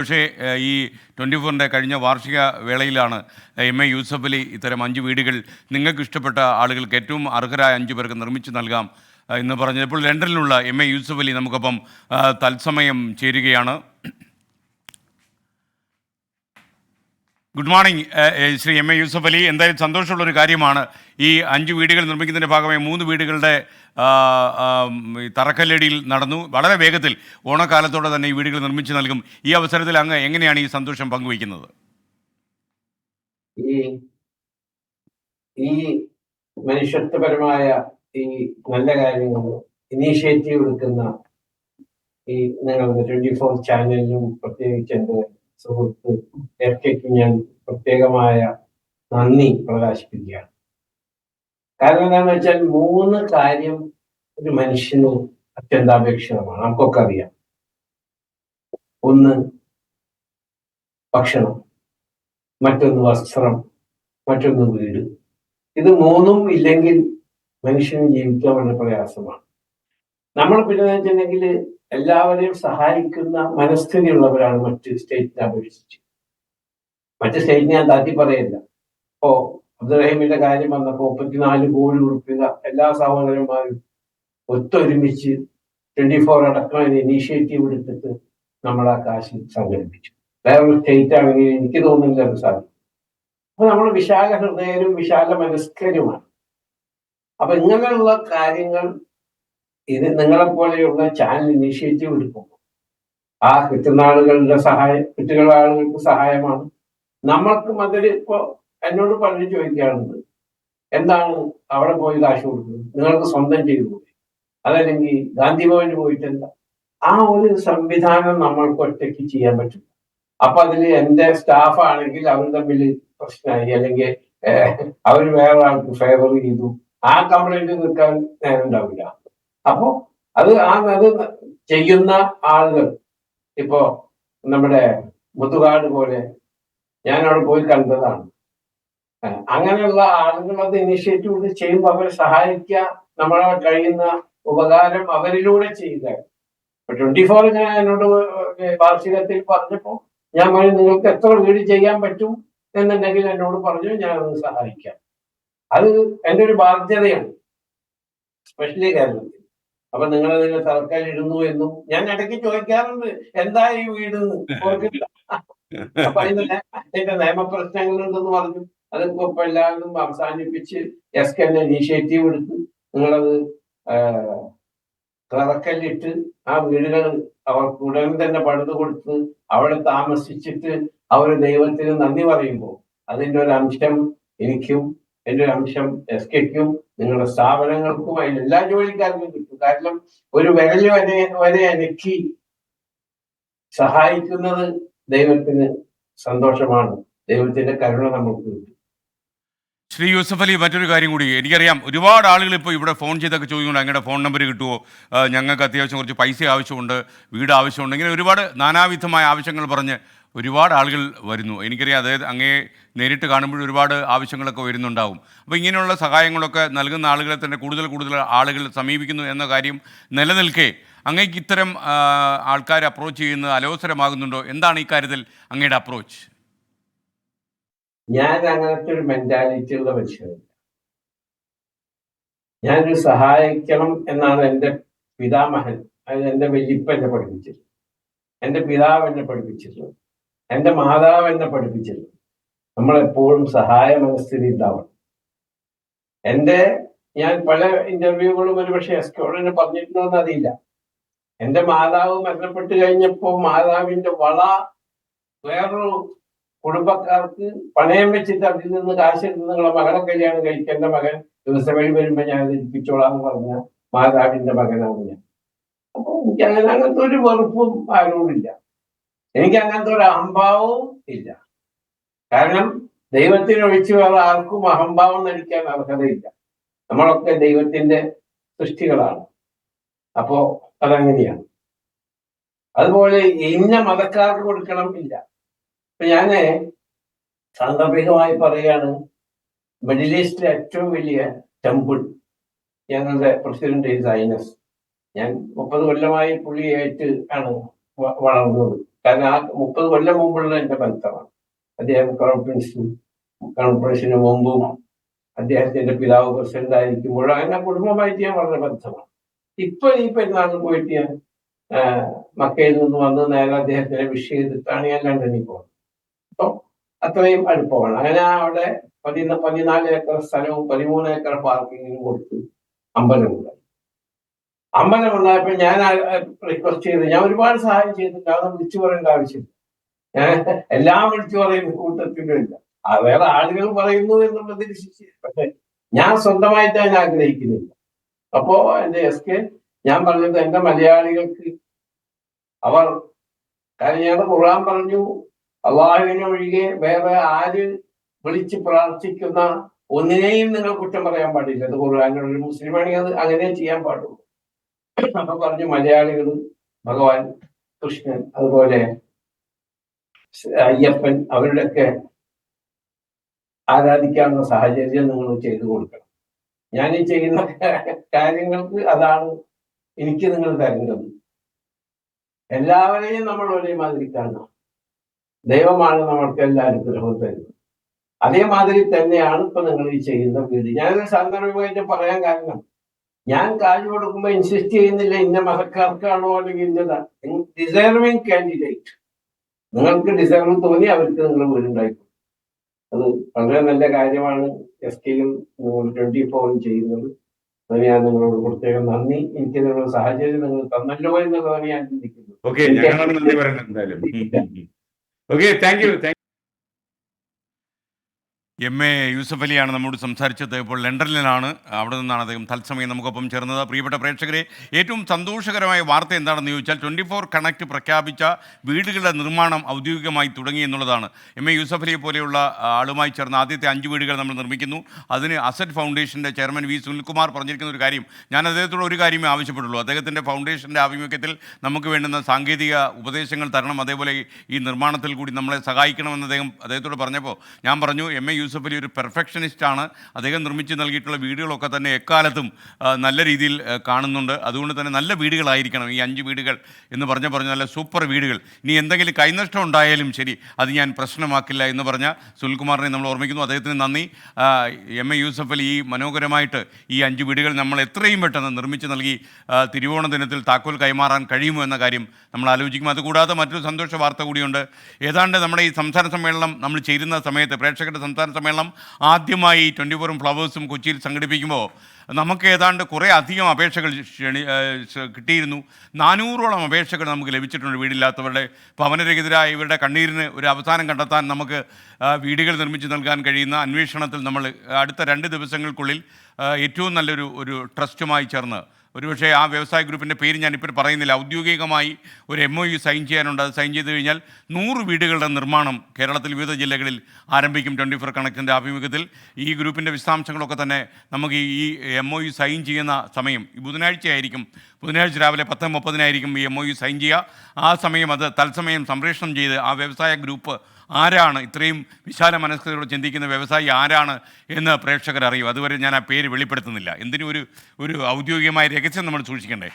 പക്ഷേ ഈ ട്വന്റി ഫോറിന്റെ കഴിഞ്ഞ വാർഷിക വേളയിലാണ് എം. എ. യൂസഫ് അലി ഇത്തരം അഞ്ച് വീടുകൾ നിങ്ങൾക്ക് ഇഷ്ടപ്പെട്ട ആളുകൾക്ക് ഏറ്റവും അർഹരായ അഞ്ച് പേർക്ക് നിർമ്മിച്ചു നൽകാം എന്ന് പറഞ്ഞത്. ഇപ്പോൾ ലണ്ടനിലുള്ള എം. എ. യൂസഫ് അലി നമുക്കൊപ്പം തത്സമയം ചേരുകയാണ്. Good morning Shri M A Yusuff Ali. എന്തായാലും സന്തോഷമുള്ള ഒരു കാര്യമാണ്. ഈ അഞ്ച് വീടുകൾ നിർമ്മിക്കുന്നതിന്റെ ഭാഗമായി മൂന്ന് വീടുകളുടെ തറക്കല്ലടിയിൽ നടന്നു. വളരെ വേഗത്തിൽ ഓണക്കാലത്തോടെ തന്നെ ഈ വീടുകൾ നിർമ്മിച്ചു നൽകും. ഈ അവസരത്തിൽ അങ്ങ് എങ്ങനെയാണ് ഈ സന്തോഷം പങ്കുവയ്ക്കുന്നത്? ഈ മനുഷ്യത്വപരമായ ഈ നല്ല കാര്യങ്ങൾ ഇനീഷ്യേറ്റീവ് എടുക്കുന്ന ഈ നിങ്ങളുടെ ട്വന്റി ഫോർ ചാനലിനും പ്രത്യേകിച്ച് എന്റെ സുഹൃത്ത് എഫ് കെക്ക് ഞാൻ പ്രത്യേകമായ നന്ദി പ്രകാശിപ്പിക്കുകയാണ്. കാരണം എന്താണെന്ന് വെച്ചാൽ മൂന്ന് കാര്യം ഒരു മനുഷ്യന് അത്യന്താപേക്ഷിതമാണ്. നമുക്കൊക്കെ അറിയാം. ഒന്ന് ഭക്ഷണം മറ്റൊന്ന് വസ്ത്രം മറ്റൊന്ന് വീട്. ഇത് മൂന്നും ഇല്ലെങ്കിൽ മനുഷ്യന് ജീവിക്കാൻ വളരെ പ്രയാസമാണ്. നമ്മൾ പിന്നെ വെച്ചിട്ടുണ്ടെങ്കിൽ എല്ലാവരെയും സഹായിക്കുന്ന മനസ്ഥിതിയുള്ളവരാണ് മറ്റ് സ്റ്റേറ്റിനെ അപേക്ഷിച്ച്. മറ്റ് സ്റ്റേറ്റിനെ ഞാൻ താത്തി പറയില്ല. ഇപ്പോ അബ്ദുറഹീമിന്റെ കാര്യം വന്നപ്പോ മുപ്പത്തിനാല് കോടി ഉറപ്പിക എല്ലാ സഹോദരന്മാരും ഒത്തൊരുമിച്ച് ട്വന്റി ഫോർ അടക്കം ഇനീഷ്യേറ്റീവ് എടുത്തിട്ട് നമ്മൾ ആ കാശ് സംഘടിപ്പിച്ചു. വേറൊരു സ്റ്റേറ്റ് ആണെങ്കിൽ എനിക്ക് തോന്നുന്നില്ല അത് സാധിക്കും അപ്പൊ നമ്മൾ വിശാല ഹൃദയരും വിശാല മനസ്കരുമാണ് അപ്പൊ ഇങ്ങനെയുള്ള കാര്യങ്ങൾ ഇത് നിങ്ങളെ പോലെയുള്ള ചാനൽ ഇനീഷ്യേറ്റീവ് എടുക്കുമ്പോൾ ആ കിട്ടുന്ന ആളുകളുടെ സഹായം കിട്ടുന്ന ആളുകൾക്ക് സഹായമാണ്. നമ്മൾക്കും അതിൽ ഇപ്പോ എന്നോട് പലരും ചോദിക്കാറുണ്ട്. എന്താണ് അവിടെ പോയി കാശ് കൊടുക്കുന്നത്? നിങ്ങൾക്ക് സ്വന്തം ചെയ്തു പോയി അതല്ലെങ്കിൽ ഗാന്ധി ഭവനിൽ പോയിട്ടെന്താ ആ ഒരു സംവിധാനം നമ്മൾക്ക് ഒറ്റയ്ക്ക് ചെയ്യാൻ പറ്റും അപ്പൊ അതിൽ എന്റെ സ്റ്റാഫ് ആണെങ്കിൽ അവർ തമ്മിൽ പ്രശ്നമായി. അല്ലെങ്കിൽ അവർ വേറെ ആൾക്ക് ഫേവർ ചെയ്തു. ആ കംപ്ലൈന്റ് നിൽക്കാൻ നേരം ഉണ്ടാവില്ല. അപ്പോ അത് ആ അത് ചെയ്യുന്ന ആളുകൾ ഇപ്പോ നമ്മുടെ മുതുകാട് പോലെ ഞാൻ അവിടെ പോയി കണ്ടതാണ്. അങ്ങനെയുള്ള ആളുകൾ അത് ഇനിഷ്യേറ്റീവ് ചെയ്യുമ്പോൾ അവരെ സഹായിക്കുക നമ്മളെ കഴിയുന്ന ഉപകാരം അവരിലൂടെ ചെയ്യുക. ഇപ്പൊ ട്വന്റി ഫോർ ഞാൻ എന്നോട് വാർഷികത്തിൽ പറഞ്ഞപ്പോ ഞാൻ പറഞ്ഞു നിങ്ങൾക്ക് എത്ര വീട് ചെയ്യാൻ പറ്റും? എന്നുണ്ടെങ്കിൽ എന്നോട് പറഞ്ഞു ഞാൻ അത് സഹായിക്കാം. അത് എന്റെ ഒരു ബാധ്യതയാണ്. സ്പെഷ്യലി കേരളത്തിൽ. അപ്പൊ നിങ്ങൾ അതിന് സർക്കാർ ഇടുന്നു എന്നും ഞാൻ ഇടയ്ക്ക് ചോദിക്കാറുണ്ട് എന്താ ഈ വീട്? ഓർക്കില്ല അതിന്റെ അതിന്റെ നിയമപ്രശ്നങ്ങളുണ്ടെന്ന് പറഞ്ഞു. അത് ഇപ്പൊ എല്ലാവരും അവസാനിപ്പിച്ച് എസ് കെ ഇനീഷ്യേറ്റീവ് എടുത്ത് നിങ്ങളത് തറക്കല്ലിട്ട് ആ വീടുകൾ അവർക്ക് ഉടൻ തന്നെ പണിത് കൊടുത്ത് അവിടെ താമസിച്ചിട്ട് അവർ ദൈവത്തിന് നന്ദി പറയുമ്പോൾ അതിന്റെ ഒരു അംശം എനിക്കും എന്റെ അംശം എസ് കെക്കും നിങ്ങളുടെ സ്ഥാപനങ്ങൾക്കും അതിന് എല്ലാ ജോലിക്കാർക്കും കിട്ടും. കാരണം ഒരു വിരൽ വരെ വരെ അനക്കി സഹായിക്കുന്നത് ദൈവത്തിന് സന്തോഷമാണ്. ദൈവത്തിന്റെ കരുണ നമുക്ക് കിട്ടും. ശ്രീ യൂസഫ് അലി മറ്റൊരു കാര്യം കൂടി. എനിക്കറിയാം ഒരുപാട് ആളുകൾ ഇപ്പോൾ ഇവിടെ ഫോൺ ചെയ്തൊക്കെ ചോദിക്കുന്നുണ്ട്. അങ്ങയുടെ ഫോൺ നമ്പർ കിട്ടുമോ ഞങ്ങൾക്ക് അത്യാവശ്യം കുറച്ച് പൈസ ആവശ്യമുണ്ട് വീട് ആവശ്യമുണ്ട് ഇങ്ങനെ ഒരുപാട് നാനാവിധമായ ആവശ്യങ്ങൾ പറഞ്ഞ് ഒരുപാട് ആളുകൾ വരുന്നു. എനിക്കറിയാം അതായത് അങ്ങേ നേരിട്ട് കാണുമ്പോൾ ഒരുപാട് ആവശ്യങ്ങളൊക്കെ വരുന്നുണ്ടാവും. അപ്പോൾ ഇങ്ങനെയുള്ള സഹായങ്ങളൊക്കെ നൽകുന്ന ആളുകളെ തന്നെ കൂടുതൽ കൂടുതൽ ആളുകൾ സമീപിക്കുന്നു എന്ന കാര്യം നിലനിൽക്കെ അങ്ങേക്ക് ഇത്തരം ആൾക്കാർ അപ്രോച്ച് ചെയ്യുന്നത് അലോസരമാകുന്നുണ്ടോ? എന്താണ് ഈ കാര്യത്തിൽ അങ്ങയുടെ അപ്രോച്ച് ഞാൻ അങ്ങനത്തെ ഒരു മെന്റാലിറ്റി ഉള്ള മനുഷ്യനല്ല. ഞാനൊരു സഹായിക്കണം എന്നാണ് എന്റെ പിതാമഹൻ അത് എന്റെ വല്യപ്പ എന്നെ പഠിപ്പിച്ചത് എന്റെ പിതാവ് എന്നെ പഠിപ്പിച്ചിട്ടുള്ളത് എന്റെ മാതാവ് എന്നെ പഠിപ്പിച്ചത് നമ്മളെപ്പോഴും സഹായ മനസ്ഥിതി ഉണ്ടാവണം എന്റെ ഞാൻ പല ഇന്റർവ്യൂകളും ഒരുപക്ഷെ പറഞ്ഞിട്ടുണ്ടോ എന്ന് അറിയില്ല. എന്റെ മാതാവ് മരണപ്പെട്ട് കഴിഞ്ഞപ്പോൾ മാതാവിന്റെ വള വേറൊരു കുടുംബക്കാർക്ക് പണയം വെച്ചിട്ട് അതിൽ നിന്ന് കാശെടുത്ത് നിങ്ങളെ മകളെ കല്യാണം കഴിക്കേണ്ട മകൻ ദിവസം വഴി വരുമ്പോ ഞാൻ ഏൽപ്പിച്ചോളാം എന്ന് പറഞ്ഞ മാതാവിന്റെ മകനാണ് ഞാൻ. അപ്പൊ എനിക്ക് അങ്ങനെ അങ്ങനത്തെ ഒരു വെറുപ്പും ആരോടില്ല എനിക്ക് അങ്ങനത്തെ ഒരു അഹംഭാവവും ഇല്ല. കാരണം ദൈവത്തിന് ഒഴിച്ച് വേറെ ആർക്കും അഹംഭാവം നടിക്കാൻ അർഹതയില്ല. നമ്മളൊക്കെ ദൈവത്തിന്റെ സൃഷ്ടികളാണ്. അപ്പോ അതങ്ങനെയാണ്. അതുപോലെ ഇന്ന മതക്കാർക്ക് കൊടുക്കണം ഇല്ല. ഇപ്പൊ ഞാൻ സാന്ദർഭികമായി പറയാണ് മിഡിൽ ഈസ്റ്റിലെ ഏറ്റവും വലിയ ടെമ്പിൾ ഞങ്ങളുടെ പ്രസിഡന്റ് സൈനസ് ഞാൻ മുപ്പത് കൊല്ലമായി പുള്ളിയായിട്ട് ആണ് വളർന്നത്. കാരണം ആ മുപ്പത് കൊല്ലം മുമ്പുള്ള എന്റെ ബന്ധമാണ്. അദ്ദേഹം കോൺഫറൻസും കോൺഫറൻസിന് മുമ്പും അദ്ദേഹത്തിന്റെ പിതാവ് പ്രസിഡന്റ് ആയിരിക്കുമ്പോഴും അങ്ങനെ കുടുംബമായിട്ട് ഞാൻ വളരെ ബന്ധമാണ്. ഇപ്പൊ ഈ പെരുന്നാളിന് പോയിട്ട് ഞാൻ മക്കയിൽ നിന്ന് വന്ന് നേരെ അദ്ദേഹത്തിനെ വിഷ് ചെയ്തിട്ടാണ് ഞാൻ ലണ്ടനിൽ പോകുന്നത്. അപ്പൊ അത്രയും അടുപ്പമാണ്. അങ്ങനെ അവിടെ പതിന പതിനാല് ഏക്കർ സ്ഥലവും പതിമൂന്ന് ഏക്കർ പാർക്കിങ്ങിനും കൊടുത്ത് അമ്പലമുണ്ടായി അമ്പലം ഉണ്ടായപ്പോൾ ഞാൻ റിക്വസ്റ്റ് ചെയ്ത് ഞാൻ ഒരുപാട് സഹായം ചെയ്തിട്ടുണ്ട്. അത് വിളിച്ചു പറയേണ്ട ആവശ്യമില്ല. ഞാൻ എല്ലാം വിളിച്ചു പറയുന്ന കൂട്ടത്തിലുമില്ല ആ വേറെ ആളുകൾ പറയുന്നു എന്നുള്ളത് ശിക്ഷ- പക്ഷെ ഞാൻ സ്വന്തമായിട്ട് ഞാൻ ആഗ്രഹിക്കുന്നില്ല. അപ്പോ എന്റെ എസ് കെ ഞാൻ പറഞ്ഞത് എന്റെ മലയാളികൾക്ക് അവർ കാരണം ഞാൻ ഖുർആൻ പറഞ്ഞു അള്ളാഹുവിനെ ഒഴികെ വേറെ ആര് വിളിച്ച് പ്രാർത്ഥിക്കുന്ന ഒന്നിനെയും നിങ്ങൾ കുറ്റം പറയാൻ പാടില്ല. അത് ഖുർആാനുള്ള ഒരു മുസ്ലിമാണെങ്കിൽ അത് അങ്ങനെ ചെയ്യാൻ പാടുള്ളൂ. അപ്പൊ പറഞ്ഞു മലയാളികളും ഭഗവാൻ കൃഷ്ണൻ അതുപോലെ അയ്യപ്പൻ അവരുടെയൊക്കെ ആരാധിക്കാനുള്ള സാഹചര്യം നിങ്ങൾ ചെയ്തു കൊടുക്കണം. ഞാൻ ഈ ചെയ്യുന്ന കാര്യങ്ങൾക്ക് അതാണ് എനിക്ക് നിങ്ങൾ തരുന്നത്. എല്ലാവരെയും നമ്മൾ ഒരേ മാതിരി കാണണം. ദൈവമാണ് നമ്മൾക്ക് എല്ലാ അനുഗ്രഹവും തരുന്നത്. അതേമാതിരി തന്നെയാണ് ഇപ്പൊ നിങ്ങൾ ഈ ചെയ്യുന്ന വീട്. ഞാനൊരു സന്ദർഭമായിട്ട് പറയാൻ കാരണം ഞാൻ കാശ് കൊടുക്കുമ്പോൾ ഇൻസിസ്റ്റ് ചെയ്യുന്നില്ല ഇന്ന മതക്കാർക്കാണോ അല്ലെങ്കിൽ ഇന്നതാ. ഡിസേർവിങ് കാൻഡിഡേറ്റ് നിങ്ങൾക്ക് ഡിസേർവ് തോന്നി അവർക്ക് നിങ്ങൾ വീടുണ്ടായിക്കും. അത് വളരെ നല്ല കാര്യമാണ് എസ് കെയിലും ട്വന്റി ഫോറും ചെയ്യുന്നത്. അതിന് ഞാൻ നിങ്ങളോട് പ്രത്യേകം നന്ദി. എനിക്ക് നിങ്ങളുടെ സാഹചര്യം നിങ്ങൾ തന്നല്ലോ എന്നുള്ളതാണ് ഞാൻ ചിന്തിക്കുന്നത്. Okay thank you M A Yusuff അലിയാണ് നമ്മോട് സംസാരിച്ചത്. ഇപ്പോൾ ലണ്ടനിലാണ്. അവിടെ നിന്നാണ് അദ്ദേഹം തത്സമയം നമുക്കൊപ്പം ചേർന്നത്. പ്രിയപ്പെട്ട പ്രേക്ഷകരെ ഏറ്റവും സന്തോഷകരമായ വാർത്ത എന്താണെന്ന് ചോദിച്ചാൽ ട്വന്റി ഫോർ കണക്ട് പ്രഖ്യാപിച്ച വീടുകളുടെ നിർമ്മാണം ഔദ്യോഗികമായി തുടങ്ങി എന്നുള്ളതാണ്. എം എ യൂസഫ് അലിയെ പോലെയുള്ള ആളുമായി ചേർന്ന ആദ്യത്തെ അഞ്ച് വീടുകൾ നമ്മൾ നിർമ്മിക്കുന്നു. അതിന് അസറ്റ് ഫൗണ്ടേഷന്റെ ചെയർമാൻ വി സുനിൽകുമാർ പറഞ്ഞിരിക്കുന്ന ഒരു കാര്യം ഞാൻ അദ്ദേഹത്തോട് ഒരു കാര്യമേ ആവശ്യപ്പെട്ടുള്ളൂ. അദ്ദേഹത്തിന്റെ ഫൗണ്ടേഷന്റെ ആഭിമുഖ്യത്തിൽ നമുക്ക് വേണ്ടുന്ന സാങ്കേതിക ഉപദേശങ്ങൾ തരണം. അതേപോലെ ഈ- നിർമ്മാണത്തിൽ കൂടി നമ്മളെ സഹായിക്കണമെന്ന് അദ്ദേഹം അദ്ദേഹത്തോട് പറഞ്ഞപ്പോൾ ഞാൻ പറഞ്ഞു എം എ യൂസഫ് അലി ഒരു പെർഫെക്ഷനിസ്റ്റ് ആണ് അദ്ദേഹം നിർമ്മിച്ച് നൽകിയിട്ടുള്ള വീടുകളൊക്കെ തന്നെ എക്കാലത്തും നല്ല രീതിയിൽ കാണുന്നുണ്ട്. അതുകൊണ്ട് തന്നെ നല്ല വീടുകളായിരിക്കണം ഈ അഞ്ച് വീടുകൾ എന്ന് പറഞ്ഞ പറഞ്ഞ നല്ല സൂപ്പർ വീടുകൾ. ഇനി എന്തെങ്കിലും കൈനഷ്ടം ഉണ്ടായാലും ശരി അത് ഞാൻ പ്രശ്നമാക്കില്ല എന്ന് പറഞ്ഞ സുനിൽകുമാറിനെ നമ്മൾ ഓർമ്മിക്കുന്നു. അദ്ദേഹത്തിന് നന്ദി. എം. എ. യൂസഫ് അലി ഈ മനോഹരമായിട്ട് ഈ അഞ്ച് വീടുകൾ നമ്മൾ എത്രയും പെട്ടെന്ന് നിർമ്മിച്ച് നൽകി തിരുവോണ ദിനത്തിൽ താക്കോൽ കൈമാറാൻ കഴിയുമോ എന്ന കാര്യം നമ്മൾ ആലോചിക്കും. അതുകൂടാതെ മറ്റൊരു സന്തോഷ വാർത്ത കൂടിയുണ്ട്. ഏതാണ്ട് നമ്മുടെ ഈ സംസ്ഥാന സമ്മേളനം നമ്മൾ ചേരുന്ന സമയത്ത് പ്രേക്ഷകരുടെ സംസ്ഥാന സമ്മേളനം ആദ്യമായി ട്വന്റി ഫോറും ഫ്ലവേഴ്സും കൊച്ചിയിൽ സംഘടിപ്പിക്കുമ്പോൾ നമുക്ക് ഏതാണ്ട് കുറേ അധികം അപേക്ഷകൾ ക്ഷണി കിട്ടിയിരുന്നു. നാനൂറോളം അപേക്ഷകൾ നമുക്ക് ലഭിച്ചിട്ടുണ്ട് വീടില്ലാത്തവരുടെ ഭവനരഹിതരായ ഇവരുടെ കണ്ണീരിന് ഒരു അവസാനം കണ്ടെത്താൻ നമുക്ക് വീടുകൾ നിർമ്മിച്ച് നൽകാൻ കഴിയുന്ന അന്വേഷണത്തിൽ നമ്മൾ അടുത്ത രണ്ട് ദിവസങ്ങൾക്കുള്ളിൽ ഏറ്റവും നല്ലൊരു ഒരു ട്രസ്റ്റുമായി ചേർന്ന് ഒരുപക്ഷെ ആ വ്യവസായ ഗ്രൂപ്പിന്റെ പേര് ഞാനിപ്പോൾ പറയുന്നില്ല. ഔദ്യോഗികമായി ഒരു എം ഒ യു സൈൻ ചെയ്യാനുണ്ട്. അത് സൈൻ ചെയ്ത് കഴിഞ്ഞാൽ നൂറ് വീടുകളുടെ നിർമ്മാണം കേരളത്തിൽ വിവിധ ജില്ലകളിൽ ആരംഭിക്കും. ട്വന്റി ഫോർ കണക്റ്റിന്റെ ആഭിമുഖ്യത്തിൽ ഈ ഗ്രൂപ്പിന്റെ വിശദാംശങ്ങളൊക്കെ തന്നെ നമുക്ക് ഈ എം ഒ യു സൈൻ ചെയ്യുന്ന സമയം ബുധനാഴ്ചയായിരിക്കും ബുധനാഴ്ച രാവിലെ പത്ത് മുപ്പതിനായിരിക്കും ഈ എം ഒ യു സൈൻ ചെയ്യുക. ആ സമയം അത് തത്സമയം സംപ്രേഷണം ചെയ്ത് ആ വ്യവസായ ഗ്രൂപ്പ് ആരാണ് ഇത്രയും വിശാല മനസ്കതയോടെ ചിന്തിക്കുന്ന വ്യവസായി ആരാണ് എന്ന് പ്രേക്ഷകർ അറിയും. അതുവരെ ഞാൻ ആ പേര് വെളിപ്പെടുത്തുന്നില്ല. എന്തിനും ഒരു ഒരു ഔദ്യോഗികമായ രഹസ്യം നമ്മൾ സൂക്ഷിക്കണ്ടേ?